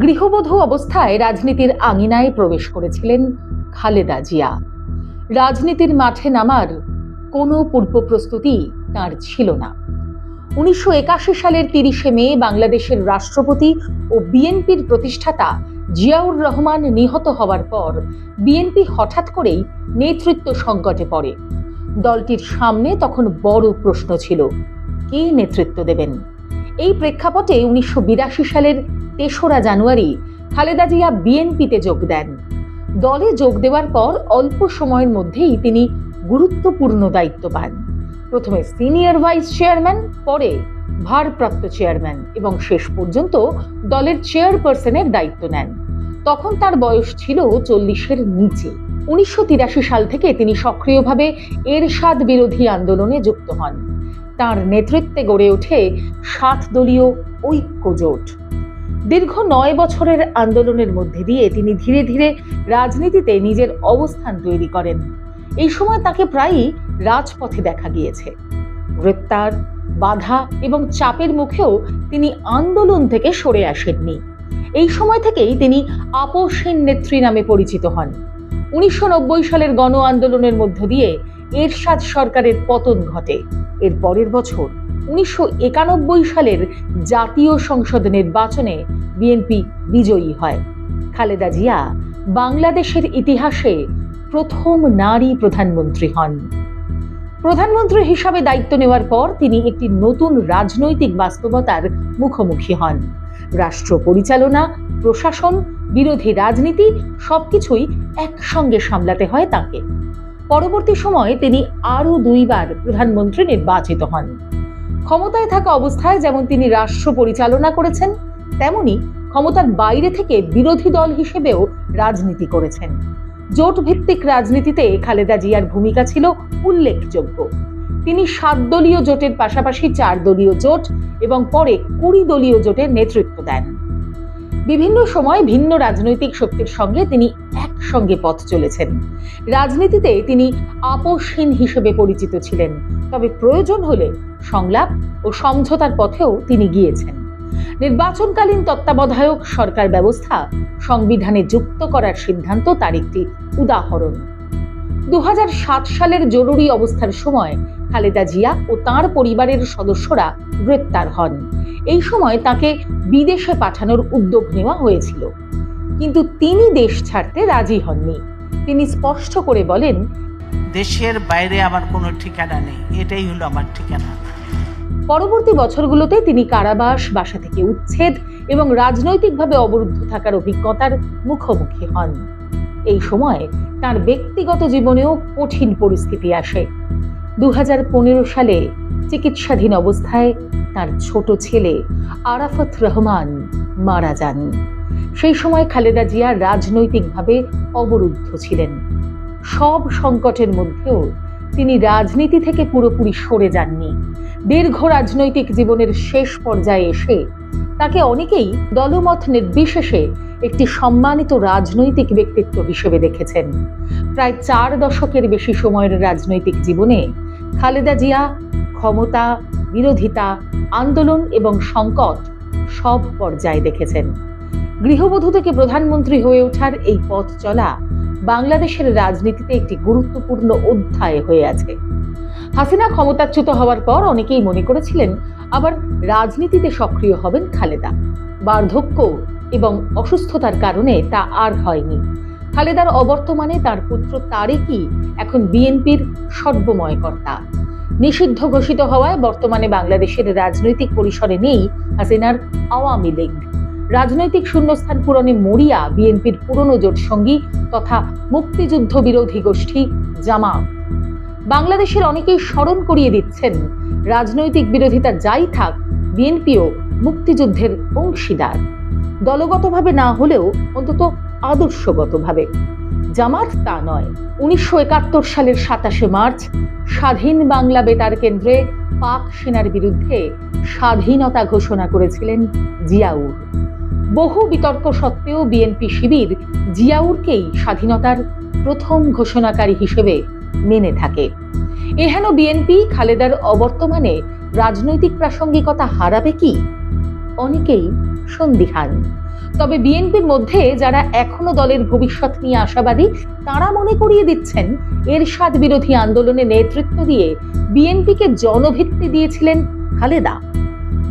গৃহবধূ অবস্থায় রাজনীতির আঙিনায় প্রবেশ করেছিলেন খালেদা জিয়া। রাজনীতির মাঠে নামার কোনো পূর্ব প্রস্তুতি তার ছিল না। উনিশশো একাশি সালের তিরিশে মে বাংলাদেশের রাষ্ট্রপতি ও বিএনপির প্রতিষ্ঠাতা জিয়াউর রহমান নিহত হওয়ার পর বিএনপি হঠাৎ করেই নেতৃত্ব সংকটে পড়ে। দলটির সামনে তখন বড় প্রশ্ন ছিল, কে নেতৃত্ব দেবেন? এই প্রেক্ষাপটে উনিশশো বিরাশি সালের তেসরা জানুয়ারি খালেদা জিয়া বিএনপিতে যোগ দেন। দলে যোগ দেওয়ার পর অল্প সময়ের মধ্যেই তিনি গুরুত্বপূর্ণ দায়িত্ব পান। প্রথমে সিনিয়র ভাইস চেয়ারম্যান, পরে ভারপ্রাপ্ত চেয়ারম্যান এবং শেষ পর্যন্ত দলের চেয়ারপারসনের দায়িত্ব নেন। তখন তার বয়স ছিল চল্লিশের নিচে। উনিশশো তিরাশি সাল থেকে তিনি সক্রিয়ভাবে এরশাদ বিরোধী আন্দোলনে যুক্ত হন। তার নেতৃত্বে গড়ে ওঠে সাত দলীয় ঐক্য জোট দীর্ঘ নয় বছরের আন্দোলনের মধ্যে দিয়ে তিনি ধীরে ধীরে রাজনীতিতে নিজের অবস্থান তৈরি করেন। এই সময় তাকে প্রায়ই রাজপথে দেখা গিয়েছে। গ্রেপ্তার, বাধা এবং চাপের মুখেও তিনি আন্দোলন থেকে সরে আসেননি। এই সময় থেকেই তিনি আপোষহীন নেত্রী নামে পরিচিত হন। উনিশশো নব্বই সালের গণ আন্দোলনের মধ্য দিয়ে এরশাদ সরকারের পতন ঘটে। এর পরের বছর উনিশশো একানব্বই সালের জাতীয় সংসদ নির্বাচনে বিএনপি বিজয়ী হয়। খালেদা জিয়া বাংলাদেশের ইতিহাসে প্রথম নারী প্রধানমন্ত্রী হন। প্রধানমন্ত্রী হিসাবে দায়িত্ব নেওয়ার পর তিনি একটি নতুন রাজনৈতিক বাস্তবতার মুখোমুখি হন। রাষ্ট্র পরিচালনা, প্রশাসন, বিরোধী রাজনীতি সবকিছুই একসঙ্গে সামলাতে হয় তাকে। পরবর্তী সময়ে তিনি আরও দুইবার প্রধানমন্ত্রী নির্বাচিত হন। ক্ষমতায় থাকা অবস্থায় যেমন তিনি রাষ্ট্র পরিচালনা করেছেন, তেমনি ক্ষমতার বাইরে থেকে বিরোধী দল হিসেবেও রাজনীতি করেছেন। জোট ভিত্তিক রাজনীতিতে খালেদা জিয়ার ভূমিকা ছিল উল্লেখযোগ্য। তিনি সাত দলীয় জোটের পাশাপাশি চার দলীয় জোট এবং পরে কুড়ি দলীয় জোটের নেতৃত্ব দেন। বিভিন্ন সময় ভিন্ন রাজনৈতিক শক্তির সঙ্গে তিনি একসঙ্গে পথ চলেছেন। রাজনীতিতে তিনি আপোষহীন হিসেবে পরিচিত ছিলেন, তবে প্রয়োজন হলে সংলাপ ও সমঝোতার পথেও তিনি গিয়েছেন। নির্বাচনকালীন তত্ত্বাবধায়ক সরকার ব্যবস্থা সংবিধানে যুক্ত করার সিদ্ধান্ত তার একটি উদাহরণ। দু হাজার সাত সালের জরুরি অবস্থার সময় খালেদা জিয়া ও তার পরিবারের সদস্যরা গ্রেপ্তার হন। এই সময় তাকে বিদেশে পাঠানোর উদ্যোগ নেওয়া হয়েছিল। কিন্তু তিনি দেশ ছাড়তে রাজি হননি। তিনি স্পষ্ট করে বলেন দেশের বাইরে আমার কোনো ঠিকানা নেই। এটাই হলো আমার ঠিকানা। পরবর্তী বছরগুলোতে তিনি কারাবাস বাসা থেকে উচ্ছেদ এবং রাজনৈতিকভাবে অবরুদ্ধ থাকার অভিজ্ঞতার মুখোমুখি হন। এই সময় তার ব্যক্তিগত জীবনেও কঠিন পরিস্থিতি আসে। দু হাজার পনেরো সালে চিকিৎসাধীন অবস্থায় তার ছোট ছেলে আরাফত রহমান মারা যান। সেই সময় খালেদা জিয়া রাজনৈতিকভাবে অবরুদ্ধ ছিলেন। সব সংকটের মধ্যেও তিনি রাজনীতি থেকে পুরোপুরি সরে যাননি। দীর্ঘ রাজনৈতিক জীবনের শেষ পর্যায়ে এসে তাকে অনেকেই দলমত নির্বিশেষে একটি সম্মানিত রাজনৈতিক ব্যক্তিত্ব হিসেবে দেখেছেন। প্রায় চার দশকের বেশি সময়ের রাজনৈতিক জীবনে খালেদা জিয়া ক্ষমতা, বিরোধিতা, আন্দোলন এবং সংকট সব পর্যায়ে দেখেছেন। গৃহবধূ থেকে প্রধানমন্ত্রী হয়ে ওঠার এই পথ চলা বাংলাদেশের রাজনীতিতে একটি গুরুত্বপূর্ণ অধ্যায় হয়ে আছে। হাসিনা ক্ষমতাচ্যুত হওয়ার পর অনেকেই মনে করেছিলেন, আবার রাজনীতিতে সক্রিয় হবেন খালেদা। বার্ধক্য এবং অসুস্থতার কারণে তা আর হয়নি। খালেদার অবর্তমানে তার পুত্র তারেকই এখন বিএনপির সর্বময় কর্তা। নিষিদ্ধ ঘোষিত হওয়ায় বর্তমানে বাংলাদেশের রাজনৈতিক পরিসরে নেই হাসিনার আওয়ামী লীগ। রাজনৈতিক শূন্যস্থান পূরণে মরিয়া বিএনপির পুরনো জোটসঙ্গী তথা মুক্তিযুদ্ধ বিরোধী গোষ্ঠী জামাত। বাংলাদেশের অনেকেই স্মরণ করিয়ে দিচ্ছেন, রাজনৈতিক বিরোধিতা যাই থাক, বিএনপিও মুক্তিযুদ্ধের অংশীদার। দলগতভাবে না হলেও অন্তত আদর্শগতভাবে। জামাত তা নয়। উনিশশো একাত্তর সালের সাতাশে মার্চ স্বাধীন বাংলা বেতার কেন্দ্রে পাক সেনার বিরুদ্ধে স্বাধীনতা ঘোষণা করেছিলেন জিয়াউর। বহু বিতর্ক সত্ত্বেও বিএনপি শিবির জিয়াউরকেই স্বাধীনতার প্রথম ঘোষণাকারী হিসেবে মেনে থাকে। এহেন বিএনপি খালেদার অবর্তমানে রাজনৈতিক প্রাসঙ্গিকতা হারাবে কি? অনেকেই সন্দিহান। তবে বিএনপির মধ্যে যারা এখনও দলের ভবিষ্যৎ নিয়ে আশাবাদী, তারা মনে করিয়ে দিচ্ছেন এরশাদ বিরোধী আন্দোলনে নেতৃত্ব দিয়ে বিএনপিকে জনভিত্তি দিয়েছিলেন খালেদা।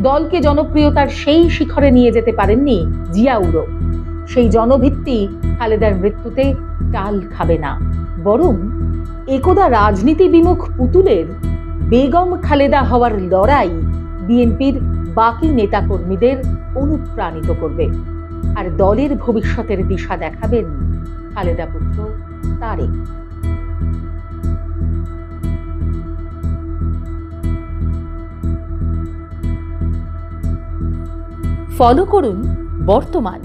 দলকে জনপ্রিয়তার সেই শিখরে নিয়ে যেতে পারেননি জিয়াউরও। সেই জনভিত্তি খালেদার মৃত্যুতে টাল খাবে না। বরং একদা রাজনীতি বিমুখ পুতুলের বেগম খালেদা হওয়ার লড়াই বিএনপির বাকি নেতাকর্মীদের অনুপ্রাণিত করবে। আর দলের ভবিষ্যতের দিশা দেখাবেন খালেদা পুত্র তারেক। ফলো করুন বর্তমান